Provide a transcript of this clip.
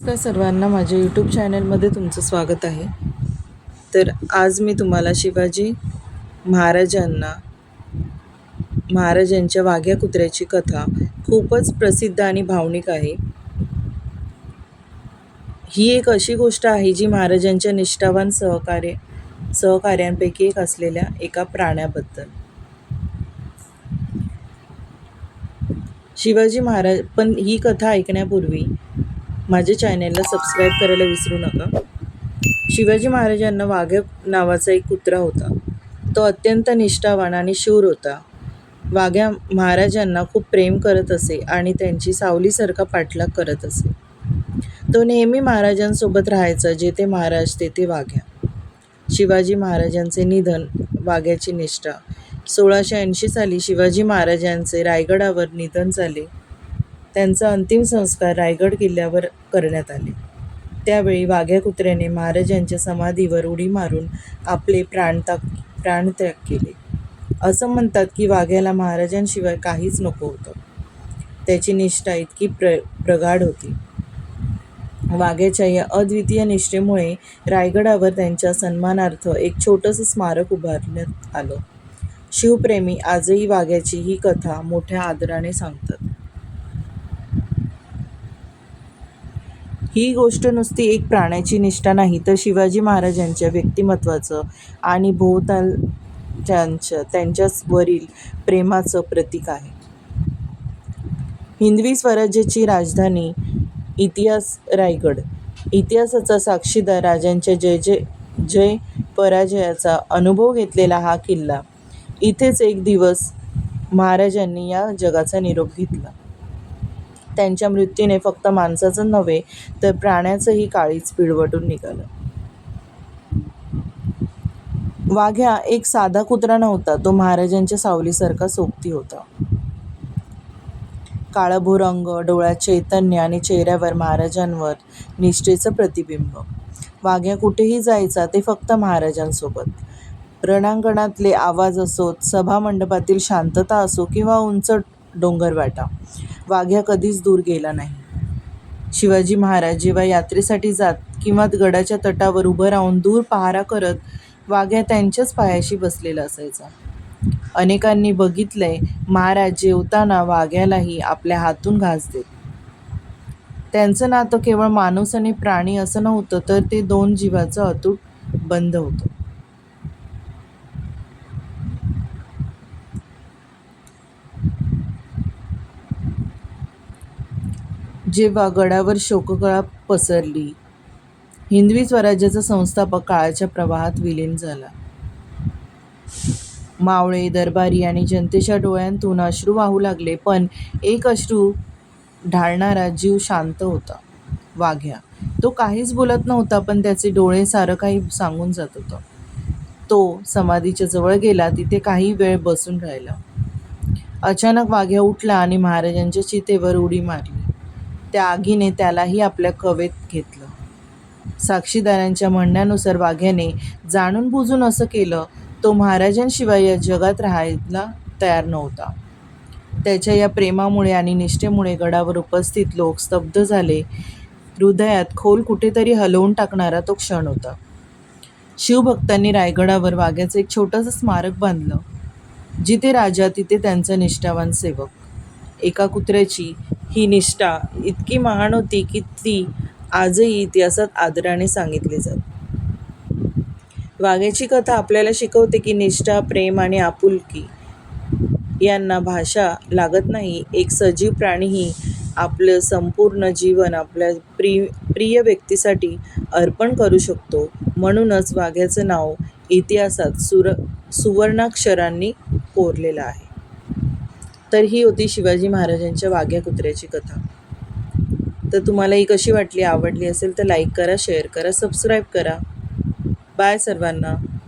नमस्कार सर्वांना माझ्या यूट्यूब चॅनलमध्ये तुमचं स्वागत आहे. तर आज मी तुम्हाला शिवाजी महाराजांना महाराजांच्या वाघ्या कुत्र्याची कथा खूपच प्रसिद्ध आणि भावनिक आहे. ही एक अशी गोष्ट आहे जी महाराजांच्या निष्ठावान सहकार्य सहकार्यांपैकी एक असलेल्या एका प्राण्याबद्दल. शिवाजी महाराज पण ही कथा ऐकण्यापूर्वी माझ्या चॅनेलला सबस्क्राईब करायला विसरू नका. शिवाजी महाराजांना वाघ्या नावाचा एक कुत्रा होता. तो अत्यंत निष्ठावान आणि शूर होता. वाघ्या महाराजांना खूप प्रेम करत असे आणि त्यांची सावलीसारखा पाठलाग करत असे. तो नेहमी महाराजांसोबत राहायचा जेथे महाराज तेथे वाघ्या. शिवाजी महाराजांचे निधन वाघ्याची निष्ठा. सोळाशे ऐंशी साली शिवाजी महाराजांचे रायगडावर निधन झाले. त्यांचा अंतिम संस्कार रायगड किल्ल्यावर करण्यात आले. त्यावेळी वाघ्या कुत्र्याने महाराजांच्या समाधीवर उडी मारून आपले प्राणताक प्राणत्याग केले. असं म्हणतात की वाघ्याला महाराजांशिवाय काहीच नको होतं. त्याची निष्ठा इतकी प्र प्रगाढ होती. वाघ्याच्या या अद्वितीय निष्ठेमुळे रायगडावर त्यांच्या सन्मानार्थ एक छोटंसं स्मारक उभारण्यात आलं. शिवप्रेमी आजही वाघ्याची ही कथा मोठ्या आदराने सांगतात. ही गोष्ट नुसती एक प्राण्याची निष्ठा नाही तर शिवाजी महाराजांच्या व्यक्तिमत्वाचं आणि भोवताल त्यांच्या त्यांच्यावरील प्रेमाचं प्रतीक आहे. हिंदवी स्वराज्याची राजधानी इतिहास रायगड. इतिहासाचा साक्षीदार राजांच्या जय जय जय पराजयाचा अनुभव घेतलेला हा किल्ला. इथेच एक दिवस महाराजांनी या जगाचा निरोप घेतला. त्यांच्या मृत्यूने फक्त माणसाचं नव्हे तर प्राण्याचंही काळीच पिळवटून निघालं. वाघ्या एक साधा कुत्रा नव्हता तो महाराजांच्या सावलीसारखा सोबती होता. काळभोर रंग डोळ्यात चैतन्य आणि चेहऱ्यावर महाराजांवर निष्ठेचं प्रतिबिंब. वाघ्या कुठेही जायचा ते फक्त महाराजांसोबत. रणांगणातले आवाज असोत सभामंडपातील शांतता असो किंवा उंच डोंगरवाटा. वाघ्या कधीच दूर गेला नाही. शिवाजी महाराज जेव्हा यात्रेसाठी जात किंवा गडाच्या तटावर उभं राहून दूर पहारा करत वाघ्या त्यांच्याच पायाशी बसलेला असायचा. अनेकांनी बघितलंय महाराज जेवताना वाघ्यालाही आपल्या हातून घास देत. त्यांचं नातं केवळ माणूस आणि प्राणी असं नव्हतं तर ते दोन जीवाचं अतूट बंध होतं. जेव्हा गडावर शोककळा पसरली हिंदवी स्वराज्याचा संस्थापक काळाच्या प्रवाहात विलीन झाला. मावळे दरबारी आणि जनतेच्या डोळ्यांतून अश्रू वाहू लागले पण एक अश्रू ढाळणारा जीव शांत होता. वाघ्या. तो काहीच बोलत नव्हता पण त्याचे डोळे सारं काही सांगून जात होतं. तो समाधीच्या जवळ गेला तिथे काही वेळ बसून राहिला. अचानक वाघ्या उठला आणि महाराजांच्या चितेवर उडी मारली. त्या आगीने त्यालाही आपल्या कवेत घेतलं. साक्षीदारांच्या म्हणण्यानुसार वाघ्याने जाणून बुजून असं केलं तो महाराजांशिवाय या जगात राहायला तयार नव्हता. त्याच्या या प्रेमामुळे आणि निष्ठेमुळे गडावर उपस्थित लोक स्तब्ध झाले. हृदयात खोल कुठेतरी हलवून टाकणारा तो क्षण होता. शिवभक्तांनी रायगडावर वाघ्याचं एक छोटंसं स्मारक बांधलं जिथे राजा तिथे त्यांचा निष्ठावान सेवक. एका कुत्र्याची ही निष्ठा इतकी महान होती की ती आजही इतिहासात आदराने सांगितली जाते. वाघ्याची कथा आपल्याला शिकवते की निष्ठा प्रेम आणि आपुलकी यांना भाषा लागत नाही. एक सजीव प्राणीही आपलं संपूर्ण जीवन आपल्या प्रिय प्रिय व्यक्तीसाठी अर्पण करू शकतो. म्हणूनच वाघ्याचं नाव इतिहासात सुर सुवर्णाक्षरांनी कोरलेलं आहे. तर ही होती शिवाजी महाराजांच्या वाघ्या कुत्र्याची कथा. तर तुम्हाला ही कशी वाटली आवडली असेल तर लाईक करा शेअर करा सबस्क्राईब करा. बाय सर्वांना.